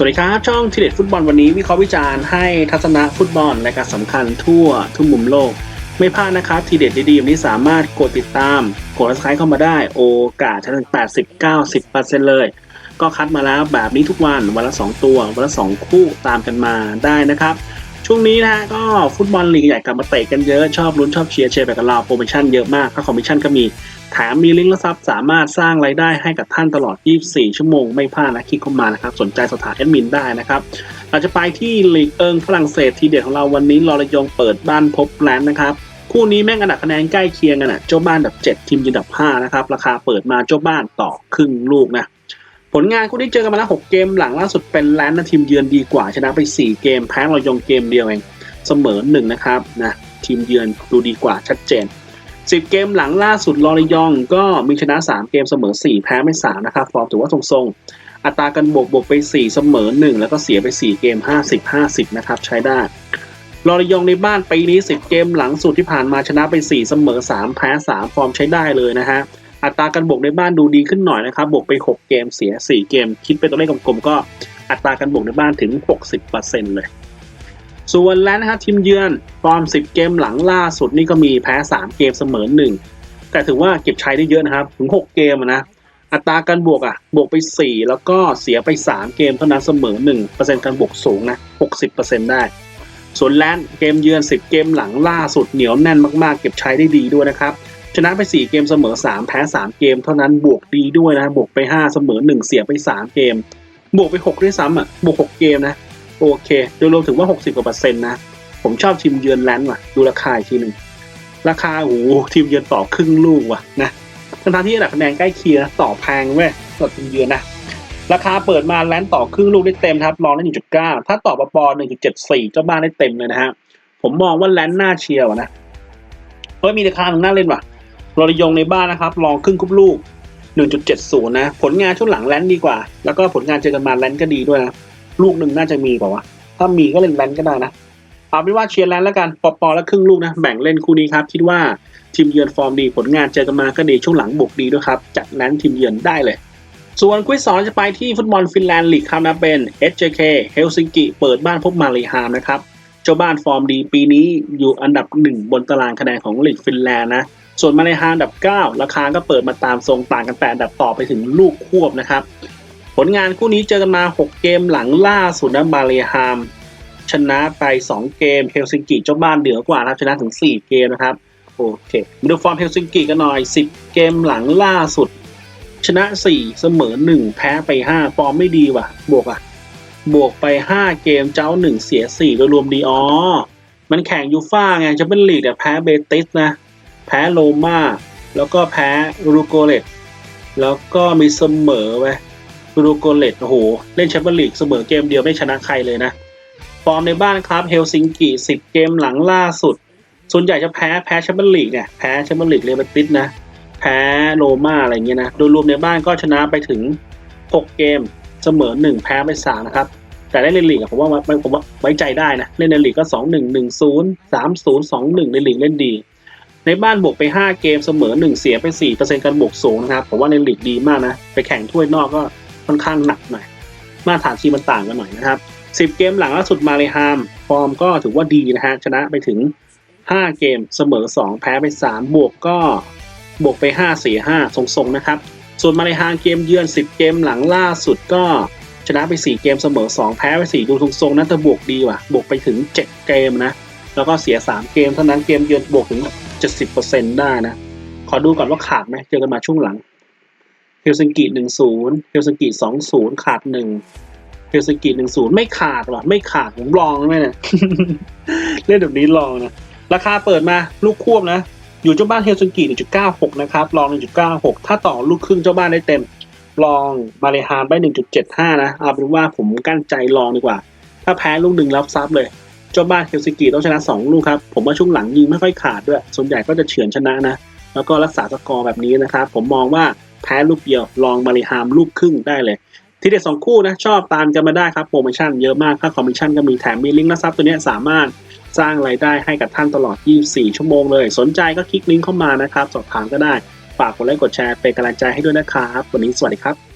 สวัสดีครับ ช่องทีเด็ดฟุตบอลวันนี้วิเคราะห์วิจารณ์ให้ทัศนะฟุตบอลและการสำคัญทั่วทุกมุมโลก ไม่พลาดนะครับทีเด็ดดีๆวันนี้สามารถกดติดตาม กดซับสไครต์เข้ามาได้โอกาสถึง80 90 เลย ก็คัดมาแล้วแบบนี้ทุกวันวันละ 2 ตัว วันละ 2 คู่ตามกันมาได้นะครับ ช่วงนี้นะฮะก็ฟุตบอลลีกใหญ่กลับมาเตะกันเยอะชอบลุ้นชอบเชียร์เชียร์ไปกับเราโปรโมชั่นเยอะมากค่าคอมมิชชั่นก็มี แถมมีลิงก์และซับสามารถสร้างรายได้ให้กับท่านตลอด 24 ชั่วโมงไม่พลาดนะคลิกเข้ามานะครับ สนใจสถานแอดมินได้นะครับเราจะไปที่ลีกเอิงฝรั่งเศสทีเด็ดของเราวันนี้ลอระยองเปิดบ้านพบแลนด์นะครับคู่นี้แม่งอันดับคะแนนใกล้เคียงกันอะเจ้าบ้านอันดับ 7 ทีมยืนอันดับ 5 นะครับ ราคาเปิดมาเจ้าบ้านต่อครึ่งลูกนะผลงานคู่ที่เจอกันมาแล้ว 6 เกมหลังล่าสุดเป็นแลนด์นะทีมเยือนดีกว่าชนะไป 4 เกมแพ้ลอยองเกมเดียวเองเสมอหนึ่งนะครับนะทีมเยือนดูดีกว่าชัดเจน 10 เกมหลังล่าสุดลอริยองก็มีชนะ 3 เกมเสมอ 4 แพ้ไม่3นะครับฟอร์มถือว่าทรงๆ อัตรากันบวกบวกไป 4 เสมอ 1 แล้วก็เสียไป 4 เกม 50 50 นะครับ ใช้ได้ลอริยองในบ้านปีนี้ 10 เกมหลังสุดที่ผ่านมาชนะไป 4 เสมอ 3 แพ้ 3 ฟอร์มใช้ได้เลยนะฮะอัตรากันบวกในบ้านดูดีขึ้นหน่อยนะครับ บวกไป 6 เกมเสีย 4 เกม คิดเป็นตัวเลขกลมๆก็อัตรากันบวกในบ้านถึง 60%เลย ส่วนแล้วนะครับทีมเยือนฟอร์ม 10 เกมหลังล่าสุดนี่ก็มีแพ้ 3 เกมเสมอ 1 แต่ถือว่าเก็บชัยได้เยอะนะครับ ถึง 6 เกมนะอัตราการบวกอะบวกไป 4 แล้วก็เสียไป 3 เกมเท่านั้นเสมอ1%การบวกสูงนะ 60%ได้ ส่วนแลนด์เกมเยือน 10 เกมหลังล่าสุดเหนียวแน่นมากๆ เก็บชัยได้ดีด้วยนะครับชนะไป 4 เกมเสมอ 3 แพ้ 3 เกมเท่านั้นบวกดีด้วยนะบวกไป 5 เสมอ 1 เสียไป 3 เกม บวกไป 6 ด้วยซ้ำอะบวก 6 เกมนะ โอเค โดยรวมถึงว่า 60กว่าเปอร์เซ็นต์นะ ผมชอบทีมเยือนแลนด์ว่ะ ดูราคาอีกทีหนึ่งราคาโอ้โหทีมเยือนต่อครึ่งลูกว่ะนะทั้งที่ระดับคะแนนใกล้เคียงนะต่อแพงเว้ยต่อทีมเยือนนะราคาเปิดมาแลนด์ต่อครึ่งลูกได้เต็มครับรองได้1.9ถ้าต่อปป1.74เจ้าบ้านได้เต็มเลยนะฮะผมมองว่าแลนด์น่าเชียร์ว่ะนะเฮ้ยมีราคาหนึ่งน่าเล่นว่ะรอริยงในบ้านนะครับลองครึ่งคุบลูก 1.70 นะ ผลงานช่วงหลังแลนด์ดีกว่า แล้วก็ผลงานเจอกันมาแลนด์ก็ดีด้วยนะ ลูกหนึ่งน่าจะมีกว่าวะถ้ามีก็เล่นแลนด์ก็ได้นะเอาเป็นว่าเชียร์แลนด์แล้วกันปอปอแล้วครึ่งลูกนะแบ่งเล่นคู่นี้ครับคิดว่าทีมเยือนฟอร์มดีผลงานเจอกันมาก็ดีช่วงหลังบวกดีด้วยครับจัดแลนด์ทีมเยือนได้เลย ส่วนคุยสอนจะไปที่ฟุตบอลฟินแลนด์ลีกครับนะเป็น HJK เฮลซิงกิเปิดบ้านพบมาเลฮามนะครับเจ้าบ้านฟอร์มดีปีนี้อยู่อันดับหนึ่งบนตารางคะแนนของลีกฟินแลนด์นะส่วนมาเลฮามอันดับ 9 ราคาก็เปิดมาตามทรงต่างกันแต่อันดับต่อไปถึงลูกควบนะครับ ผลงานคู่นี้เจอกันมา 6 เกมหลังล่าสุดนะมาเลฮาม ชนะไป 2 เกมเฮลซิงกิเจ้าบ้านเหนือกว่านะครับชนะถึง 4 เกมนะครับโอเคมาดูฟอร์มเฮลซิงกิกันหน่อย 10 เกมหลังล่าสุด ชนะ 4 เสมอ 1 แพ้ไป 5 ฟอร์มไม่ดีว่ะ บวกอะ บวกไป 5 เกมเจ้า 1 เสีย 4 โดยรวมดีอ๋อมันแข่งยูฟ่าไงจะเป็นลีกแต่แพ้เบติสนะ แพ้โรม่าแล้วก็แพ้รูโกเลตแล้วก็มีเสมอไว้ ปรูโกเลตโอ้โห เล่นแชมเปี้ยนลีกเสมอเกมเดียวไม่ชนะใครเลยนะ ฟอร์มในบ้านครับเฮลซิงกิ10เกมหลังล่าสุด ส่วนใหญ่จะแพ้แพ้แชมเปี้ยนลีกเนี่ยแพ้แชมเปี้ยนลีกเรอัลมาดริดนะ แพ้โรม่าอะไรเงี้ยนะ โดยรวมในบ้านก็ชนะไปถึง 6 เกมเสมอ 1 แพ้ไป3นะครับแต่เล่นในลีกผมว่าไว้ผมว่าไว้ใจได้นะ เล่นในลีกก็2 1 1 0 3 0 2 1ในลีกเล่นดี ในบ้านบวกไป 5 เกมเสมอ 1 เสียไป4%การบวกสูงนะครับ ผมว่าในลีกดีมากนะ ไปแข่งถ้วยนอกก็ ค่อนข้างหนักหน่อยมาตรฐานทีมมันต่างกันหน่อยนะครับ10เกมหลังล่าสุดมาเลยฮามฟอร์มก็ถือว่าดีนะฮะชนะไปถึง5เกมเสมอ2แพ้ไป3บวกก็บวกไป5 4 5ทรงๆนะครับ ส่วนมาเลฮามเกมเยือน10เกมหลังล่าสุดก็ชนะไป4เกมเสมอ2แพ้ไป4ดูทรงๆนะแต่บวกดีว่ะบวกไปถึง7เกมนะแล้วก็เสีย3เกมเท่านั้นเกมเยือนบวกถึง70%ได้นะขอดูก่อนว่าขาดไหมเจอกันมาช่วงหลัง เฮลซิงกิ1-0เฮลซิงกิ2-0ขาด1เฮลซิงกิ1-0ไม่ขาดว่ะไม่ขาดผมลองไหมเนี่ยเล่นแบบนี้ลองนะราคาเปิดมาลูกควบนะ อยู่เจ้าบ้านเฮลซิงกิ1.96นะครับลอง1.96ถ้าต่อลูกครึ่งเจ้าบ้านได้เต็มลองมาเลฮามได้1.75นะเอาเป็นว่าผมกั้นใจลองดีกว่า ถ้าแพ้ลูกหนึ่งรับซับเลยเจ้าบ้านเฮลซิงกิต้องชนะ2ลูกครับผมว่าช่วงหลังยิงไม่ค่อยขาดด้วย ส่วนใหญ่ก็จะเฉือนชนะนะแล้วก็รักษาสกอร์แบบนี้นะครับผมมองว่า แพ้ลูกเดียว ลองมาเลฮามลูกครึ่งได้เลย ทีเด็ดสองคู่นะชอบตามกันมาได้ครับโปรโมชั่นเยอะมากค่าคอมมิชชั่นก็มีแถมมีลิงก์นะครับตัวนี้สามารถสร้างรายได้ให้กับท่านตลอด 24 ชั่วโมงเลย สนใจก็คลิกลิงก์เข้ามานะครับ สอบถามก็ได้ ฝากกดไลค์กดแชร์เป็นกำลังใจให้ด้วยนะครับ วันนี้สวัสดีครับ